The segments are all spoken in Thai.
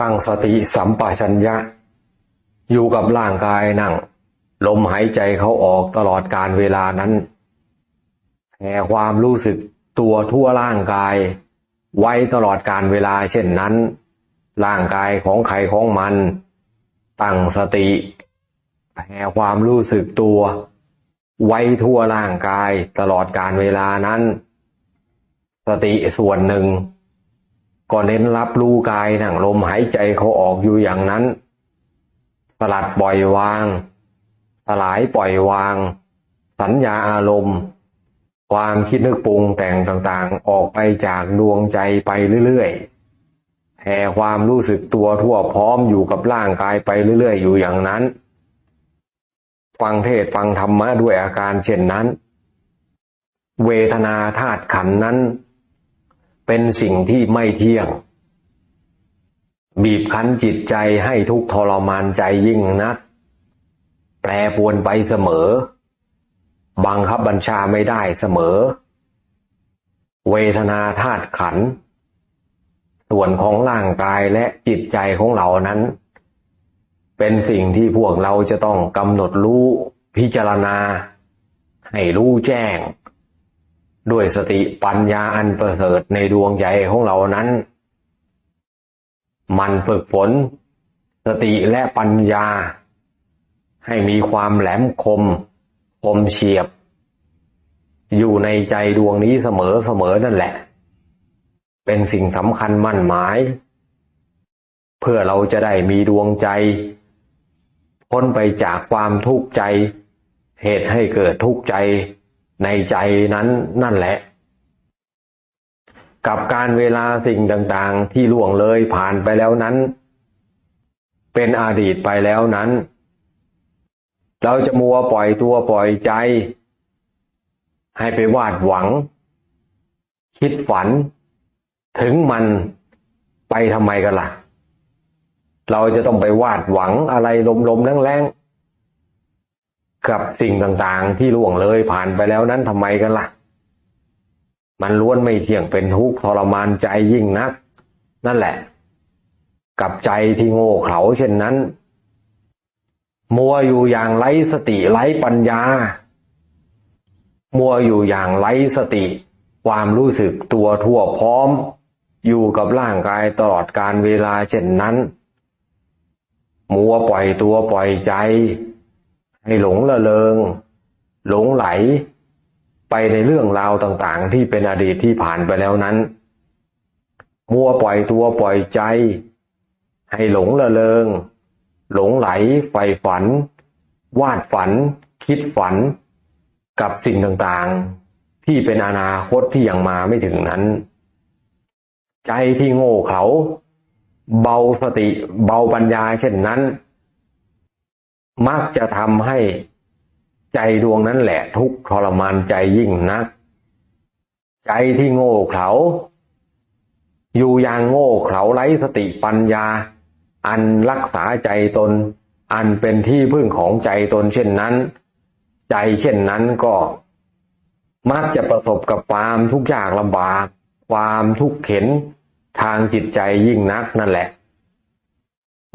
ตั้งสติสัมปชัญญะ อยู่กับร่างกายนั่ง ลมหายใจเขาออกตลอดการเวลานั้นแผ่ความรู้สึกตัวทั่วร่างกาย ไว้ตลอดการเวลาเช่นนั้น ร่างกายของใครของมัน ตั้งสติแผ่ความรู้สึกตัว ไว้ทั่วร่างกายตลอดการเวลานั้น สติส่วนหนึ่ง ก็เน้นรับรู้กายนั่งลมหายใจเขาออกอยู่อย่างนั้น สลัดปล่อยวาง สลายปล่อยวาง สัญญาอารมณ์ ความคิดนึกปรุงแต่งต่างๆ ออกไปจากดวงใจไปเรื่อยๆแผ่ความรู้สึกตัวทั่วพร้อมอยู่กับร่างกายไปเรื่อยๆ อยู่อย่างนั้น ฟังเทศฟังธรรมะด้วยอาการเช่นนั้น เวทนาธาตุขันนั้น เป็นสิ่งที่ไม่เที่ยง บีบคั้นจิตใจให้ทุกทรมานใจยิ่งนัก แปรปวนไปเสมอ บังคับบัญชาไม่ได้เสมอ เวทนาธาตุขัน ส่วนของร่างกายและจิตใจของเรานั้น เป็นสิ่งที่พวกเราจะต้องกำหนดรู้พิจารณา ให้รู้แจ้ง ด้วยสติปัญญาอันประเสริฐในดวงใจของเรานั้น มันฝึกฝน สติและปัญญา ให้มีความแหลมคม คมเฉียบ อยู่ในใจดวงนี้เสมอเสมอนั่นแหละ เป็นสิ่งสำคัญมั่นหมาย เพื่อเราจะได้มีดวงใจ พ้นไปจากความทุกข์ใจ เหตุให้เกิดทุกข์ใจ ในใจนั้นนั่นแหละ กับการเวลาสิ่งต่างๆ ที่ล่วงเลยผ่านไปแล้วนั้น เป็นอดีตไปแล้วนั้น เราจะมัวปล่อยตัวปล่อยใจ ให้ไปวาดหวัง คิดฝัน ถึงมันไปทำไมกันล่ะ เราจะต้องไปวาดหวังอะไรลมๆแรงๆ กับสิ่งต่างๆ ที่ล่วงเลยผ่านไปแล้วนั้นทำไมกันล่ะ มันล้วนไม่เที่ยงเป็นทุกข์ทรมานใจยิ่งนัก นั่นแหละ กับใจที่โง่เขลาเช่นนั้น มัวอยู่อย่างไร้สติไร้ปัญญา มัวอยู่อย่างไร้สติ ความรู้สึกตัวทั่วพร้อม อยู่กับร่างกายตลอดการเวลาเช่นนั้น มัวปล่อยตัวปล่อยใจ ให้หลงละเลง หลงไหล ไปในเรื่องราวต่างๆ ที่เป็นอดีตที่ผ่านไปแล้วนั้น มัวปล่อยตัวปล่อยใจ ให้หลงละเลง หลงไหลใฝ่ฝัน วาดฝัน คิดฝัน กับสิ่งต่างๆ ที่เป็นอนาคตที่ยังมาไม่ถึงนั้น ใจที่โง่เขลาเบาสติเบาปัญญาเช่นนั้น มักจะทำให้ใจดวงนั้นแหละทุกทรมานใจยิ่งนัก ใจที่โง่เขลาอยู่อย่างโง่เขลาไร้สติปัญญา อันรักษาใจตน อันเป็นที่พึ่งของใจตนเช่นนั้น ใจเช่นนั้นก็ มักจะประสบกับความทุกข์ยากลำบาก ความทุกข์เข็นทางจิตใจยิ่งนักนั่นแหละ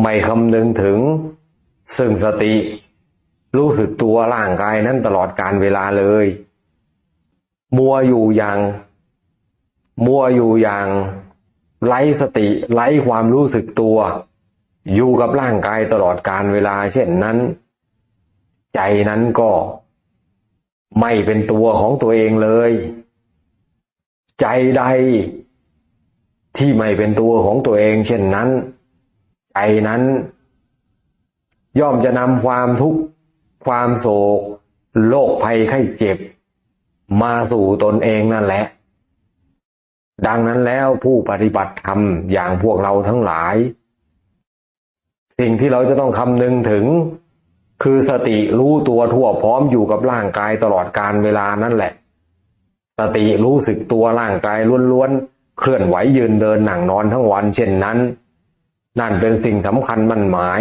ไม่คำนึงถึง ซึ่งสติ รู้สึกตัวร่างกายนั้นตลอดการเวลาเลย มัวอยู่อย่าง มัวอยู่อย่างไร้สติไร้ความรู้สึกตัว อยู่กับร่างกายตลอดการเวลา เช่นนั้น ใจนั้นก็ไม่เป็นตัวของตัวเองเลย ใจใดที่ไม่เป็นตัวของตัวเอง เช่นนั้น ใจนั้น ย่อมจะนำความทุกข์ความโศกโรคภัยไข้เจ็บ มาสู่ตนเองนั่นแหละ ดังนั้นแล้วผู้ปฏิบัติธรรมอย่างพวกเราทั้งหลาย สิ่งที่เราจะต้องคำนึงถึง คือสติรู้ตัวทั่วพร้อมอยู่กับร่างกายตลอดการเวลานั่นแหละ สติรู้สึกตัวร่างกายล้วนๆ เคลื่อนไหวยืนเดินหนังนอนทั้งวันเช่นนั้น นั่นเป็นสิ่งสำคัญมั่นหมาย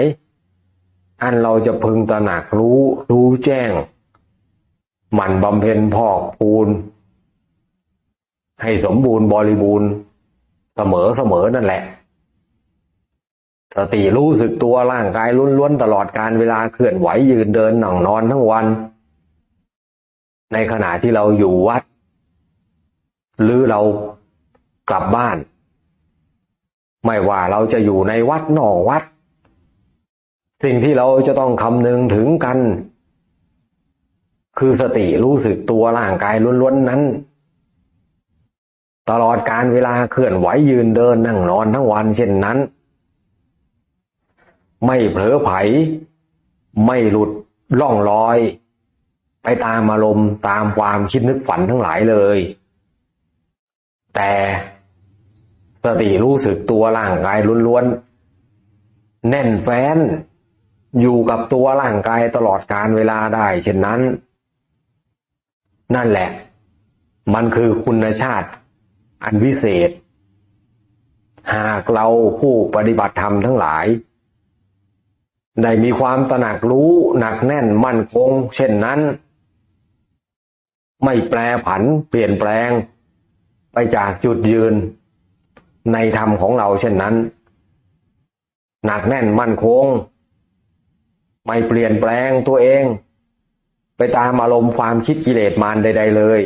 อันเราจะพึงตระหนักรู้รู้แจ้ง หมั่นบำเพ็ญพอกพูน ให้สมบูรณ์บริบูรณ์ เสมอเสมอนั่นแหละ สติรู้สึกตัวร่างกายล้วนๆตลอดการเวลาเคลื่อนไหวยืนเดินนั่งนอนทั้งวัน ในขณะที่เราอยู่วัด หรือเรากลับบ้าน ไม่ว่าเราจะอยู่ในวัดนอกวัด สิ่งที่เราจะต้องคำนึงถึงกัน คือสติรู้สึกตัวร่างกายล้วนๆนั้น ตลอดการเวลาเคลื่อนไหวยืนเดินนั่งนอนทั้งวันเช่นนั้น ไม่เผลอไผ ไม่หลุดล่องลอย ไปตามอารมณ์ตามความคิดนึกฝันทั้งหลายเลย แต่สติรู้สึกตัวร่างกายล้วนๆแน่นแฟ้น อยู่กับตัวร่างกายตลอดการเวลาได้ เช่นนั้น นั่นแหละ มันคือคุณชาติ อันวิเศษ หากเราผู้ปฏิบัติธรรมทั้งหลาย ได้มีความตระหนักรู้หนักแน่นมั่นคง เช่นนั้น ไม่แปรผันเปลี่ยนแปลง ไปจากจุดยืน ในธรรมของเราเช่นนั้น หนักแน่นมั่นคง ไม่เปลี่ยนแปลงตัวเอง ไปตามอารมณ์ความคิดกิเลสมารใด ๆ เลย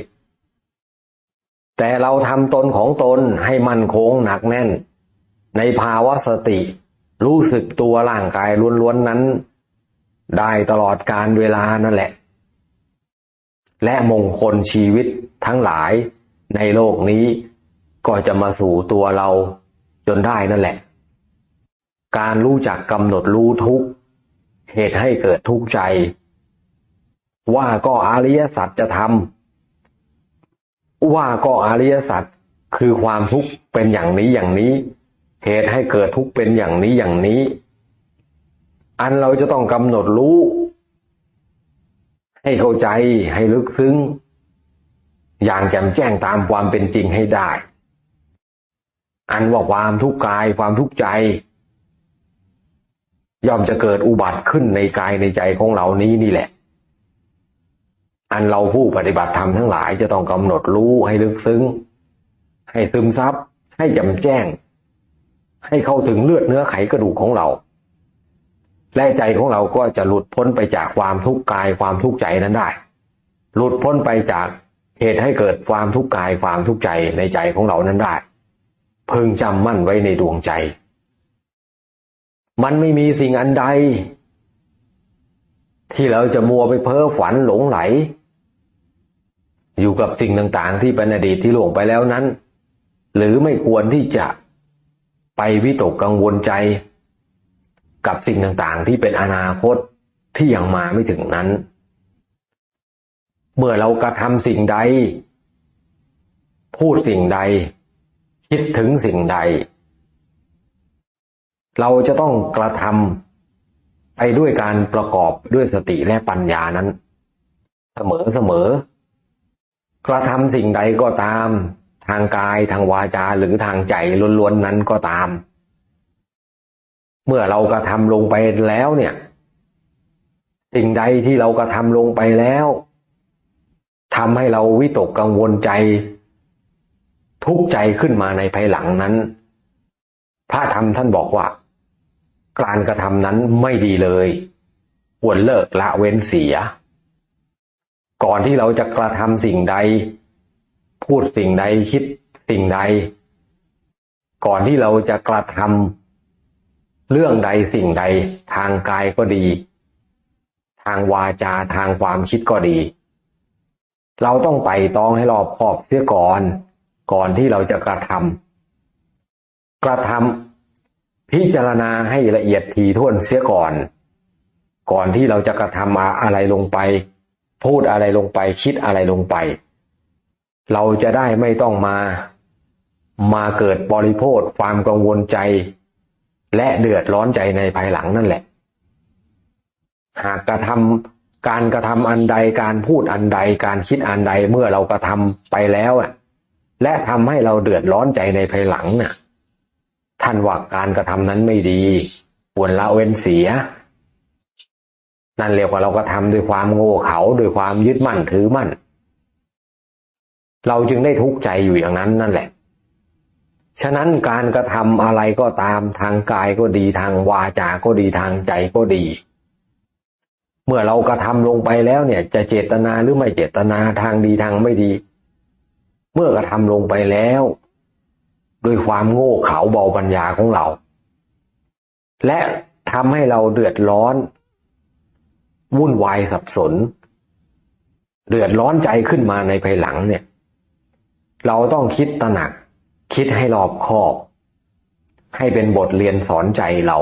แต่เราทำตนของตนให้มั่นคงหนักแน่น ในภาวะสติ รู้สึกตัวร่างกายล้วนๆนั้น ได้ตลอดการเวลานั่นแหละ และมงคลชีวิตทั้งหลายในโลกนี้ก็จะมาสู่ตัวเราจนได้นั่นแหละ การรู้จักกำหนดรู้ทุกข์ เหตุให้เกิดทุกข์ใจ ว่าก็อริยสัจจะทำว่าก็อริยสัจคือความทุกข์เป็นอย่างนี้อย่างนี้ เหตุให้เกิดทุกข์เป็นอย่างนี้อย่างนี้ อันเราจะต้องกำหนดรู้ ให้เข้าใจให้ลึกซึ้งอย่างแจ่มแจ้งตามความเป็นจริงให้ได้ อันว่าความทุกข์กายความทุกข์ใจ ย่อมจะเกิดอุบัติขึ้นในกายในใจของเรานี้นี่แหละ อันเราผู้ปฏิบัติธรรมทั้งหลายจะต้องกำหนดรู้ให้ลึกซึ้ง ให้ซึมซับให้จ่มแจ้ง ให้เข้าถึงเลือดเนื้อไขกระดูกของเรา และใจของเราก็จะหลุดพ้นไปจากความทุกข์กายความทุกข์ใจนั้นได้ หลุดพ้นไปจากเหตุให้เกิดความทุกข์กายความทุกข์ใจในใจของเรานั้นได้ พึงจำมั่นไว้ในดวงใจ มันไม่มีสิ่งอันใด ที่เราจะมัวไปเพ้อฝันหลงไหล อยู่กับสิ่งต่างๆ ที่เป็นอดีตที่ล่วงไปแล้วนั้น หรือไม่ควรที่จะไปวิตกกังวลใจ กับสิ่งต่างๆ ที่เป็นอนาคตที่ยังมาไม่ถึงนั้น เมื่อเรากระทำสิ่งใด พูดสิ่งใด คิดถึงสิ่งใด เราจะต้องกระทำไปด้วยการประกอบด้วยสติและปัญญานั้น เสมอเสมอ กระทำสิ่งใดก็ตาม ทางกายทางวาจาหรือทางใจล้วนๆนั้นก็ตาม เมื่อเรากระทำลงไปแล้วเนี่ย สิ่งใดที่เรากระทำลงไปแล้วทำให้เราวิตกกังวลใจ ทุกข์ใจขึ้นมาในภายหลังนั้น พระธรรมท่านบอกว่า การกระทำนั้นไม่ดีเลยควรเลิกละเว้นเสีย ก่อนที่เราจะกระทำสิ่งใด พูดสิ่งใดคิดสิ่งใด ก่อนที่เราจะกระทำเรื่องใดสิ่งใดทางกายก็ดี ทางวาจาทางความคิดก็ดี เราต้องไต่ตองให้รอบคอบเสียก่อน ก่อนที่เราจะกระทำกระทำ พิจารณาให้ละเอียดถี่วนเสียก่อน ก่อนที่เราจะกระทำอะไรลงไป พูดอะไรลงไปคิดอะไรลงไป เราจะได้ไม่ต้องมา มาเกิดบริโภคความกังวลใจ และเดือดร้อนใจในภายหลังนั่นแหละ หากกระทำการกระทำอันใดการพูดอันใดการคิดอันใดเมื่อเรากระทำไปแล้วอะและทำให้เราเดือดร้อนใจในภายหลังน่ะ ท่านว่าการกระทำนั้นไม่ดีควรละเว้นเสีย นั่นเรียกว่าเราก็ทำด้วยความโง่เขลาด้วยความยึดมั่นถือมั่น เราจึงได้ทุกข์ใจอยู่อย่างนั้นนั่นแหละ ฉะนั้นการกระทำอะไรก็ตามทางกายก็ดีทางวาจาก็ดีทางใจก็ดี เมื่อเรากระทำลงไปแล้วเนี่ย จะเจตนาหรือไม่เจตนาทางดีทางไม่ดี เมื่อกระทำลงไปแล้ว ด้วยความโง่เขลาเบาปัญญาของเรา และทำให้เราเดือดร้อน วุ่นวายสับสน เดือดร้อนใจขึ้นมาในภายหลังเนี่ย เราต้องคิดตระหนัก คิดให้รอบคอบ ให้เป็นบทเรียนสอนใจเรา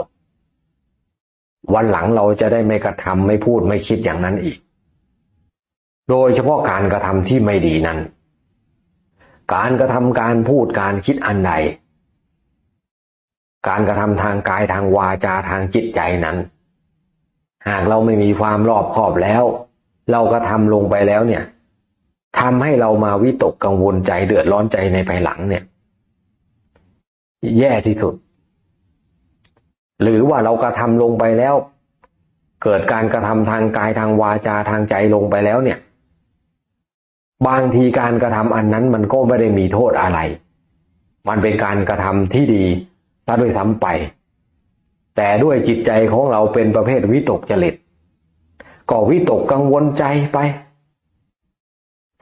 วันหลังเราจะได้ไม่กระทำไม่พูดไม่คิดอย่างนั้นอีก โดยเฉพาะการกระทำที่ไม่ดีนั้น การกระทำการพูดการคิดอันใด การกระทำทางกายทางวาจาทางจิตใจนั้น หากเราไม่มีความรอบคอบแล้ว เรากระทำลงไปแล้วเนี่ยทำให้เรามาวิตกกังวลใจเดือดร้อนใจในภายหลังเนี่ย แย่ที่สุด หรือว่าเรากระทำลงไปแล้ว เกิดการกระทำทางกายทางวาจาทางใจลงไปแล้วเนี่ย บางทีการกระทำอันนั้นมันก็ไม่ได้มีโทษอะไร มันเป็นการกระทำที่ดีถ้าด้วยซ้ำไป แต่ด้วยจิตใจของเราเป็นประเภทวิตกจริตก็วิตกกังวลใจไป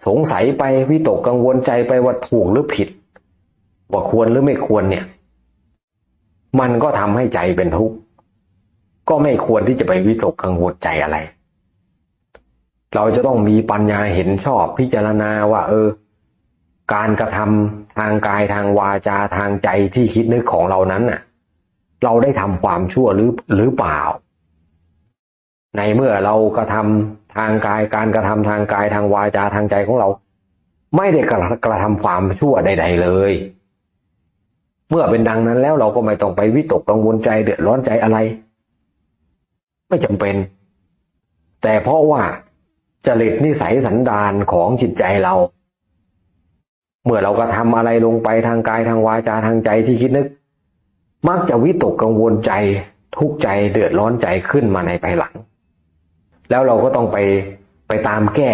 สงสัยไปวิตกกังวลใจไปว่าถูกหรือผิด ว่าควรหรือไม่ควรเนี่ย มันก็ทำให้ใจเป็นทุกข์ก็ไม่ควรที่จะไปวิตกกังวลใจอะไร เราจะต้องมีปัญญาเห็นชอบพิจารณาว่า เออ การกระทำทางกายทางวาจาทางใจที่คิดนึกของเรานั้นน่ะ เราได้ทำความชั่วหรือหรือเปล่า ในเมื่อเรากระทำทางกายการกระทำทางกายทางวาจาทางใจของเรา ไม่ได้กระกระทำความชั่วใด ๆ เลย เมื่อเป็นดังนั้นแล้วเราก็ไม่ต้องไปวิตกกังวลใจเดือดร้อนใจอะไร ไม่จำเป็น แต่เพราะว่า จริตนิสัยสันดานของจิตใจเรา เมื่อเราก็ทำอะไรลงไปทางกายทางวาจาทางใจที่คิดนึก มักจะวิตกกังวลใจทุกใจเดือดร้อนใจขึ้นมาในภายหลัง แล้วเราก็ต้องไปไปตามแก้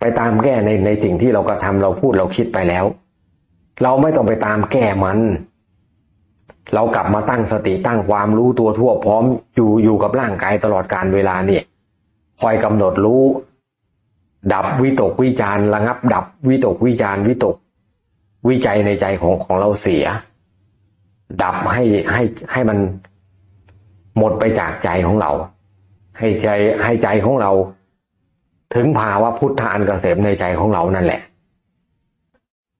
ไปตามแก้ในในสิ่งที่เรากระทำเราพูดเราคิดไปแล้ว เราไม่ต้องไปตามแก้มัน เรากลับมาตั้งสติตั้งความรู้ตัวทั่วพร้อมอยู่อยู่กับร่างกายตลอดการเวลาเนี่ย คอยกำหนดรู้ ดับวิตกวิจารระงับ ดับวิตกวิจารวิตก วิจัยในใจของของเราเสีย ดับให้ให้ให้มันหมดไปจากใจของเรา ให้ใจให้ใจของเรา ถึงภาวะพุทธานเกษมในใจของเรานั่นแหละ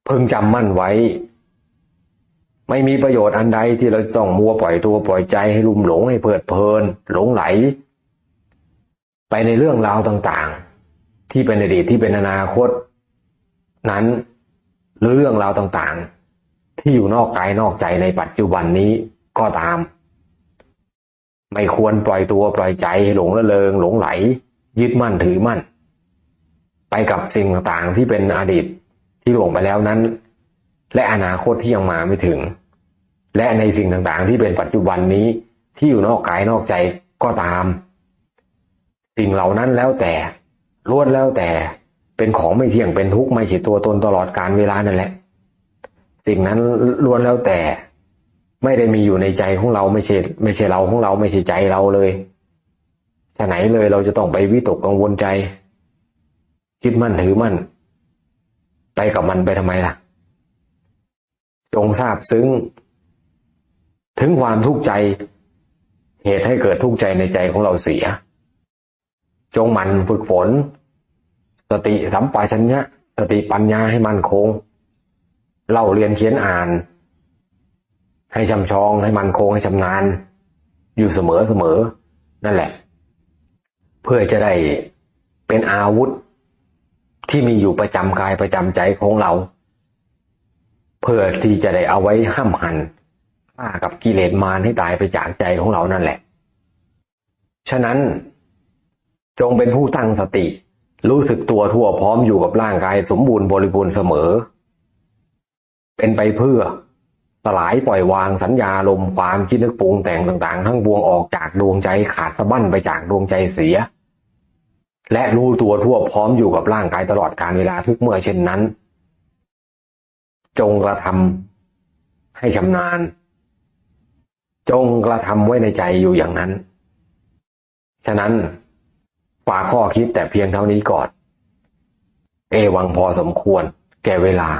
พึงจำมั่นไว้ ไม่มีประโยชน์อันใดที่เราต้องมัวปล่อยตัวปล่อยใจให้ลุ่มหลงให้เพลิดเพลิน หลงไหล ไปในเรื่องราวต่างๆ ที่เป็นอดีตที่เป็นอนาคต นั้นหรือเรื่องราวต่างๆ ที่อยู่นอกกายนอกใจในปัจจุบันนี้ก็ตาม ไม่ควรปล่อยตัวปล่อยใจหลงละเลงหลงไหล ยึดมั่นถือมั่น ไปกับสิ่งต่างๆที่เป็นอดีตที่หลงไปแล้วนั้น และอนาคตที่ยังมาไม่ถึง และในสิ่งต่างๆ ที่เป็นปัจจุบันนี้ที่อยู่นอกกายนอกใจก็ตาม สิ่งเหล่านั้นแล้วแต่ล้วนแล้วแต่เป็นของไม่เที่ยงเป็นทุกข์ไม่ใช่ตัวตนตลอดการเวลานั่นแหละ สิ่งนั้นล้วนแล้วแต่ ไม่ได้มีอยู่ในใจของเราไม่ใช่ ไม่ใช่เราของเราไม่ใช่ใจเราเลยฉะไหนเลยเราจะต้องไปวิตกกังวลใจ คิดมั่นถือมั่น ไปกับมันไปทำไมล่ะ จงทราบซึ้ง ถึงความทุกข์ใจ เหตุให้เกิดทุกข์ใจในใจของเราเสีย จงหมั่นฝึกฝน สติสัมปชัญญะสติปัญญาให้มันคง เล่าเรียนเขียนอ่าน ให้ชำชองให้มันคงให้ชำนาญ อยู่เสมอเสมอ นั่นแหละ เพื่อจะได้เป็นอาวุธที่มีอยู่ประจำกายประจำใจของเรา เพื่อที่จะได้เอาไว้ห้ามหันฆ่ากับกิเลสมารให้ตายไปจากใจของเรานั่นแหละ ฉะนั้น จงเป็นผู้ตั้งสติ รู้สึกตัวทั่วพร้อมอยู่กับร่างกายสมบูรณ์บริบูรณ์เสมอ เป็นไปเพื่อ สลายปล่อยวางสัญญาลมความคิดนึกปรุงแต่งต่างๆ ทั้งบวงออกจากดวงใจขาดสะบั้นไปจากดวงใจเสีย และรู้ตัวทั่วพร้อมอยู่กับร่างกายตลอดการเวลาทุกเมื่อเช่นนั้น จงกระทให้ชำนาญ จงกระทำไว้ในใจอยู่อย่างนั้น ฉะนั้น ฝากข้อคิดแต่เพียงเท่านี้ก่อน เอวังพอสมควร แก่เวลา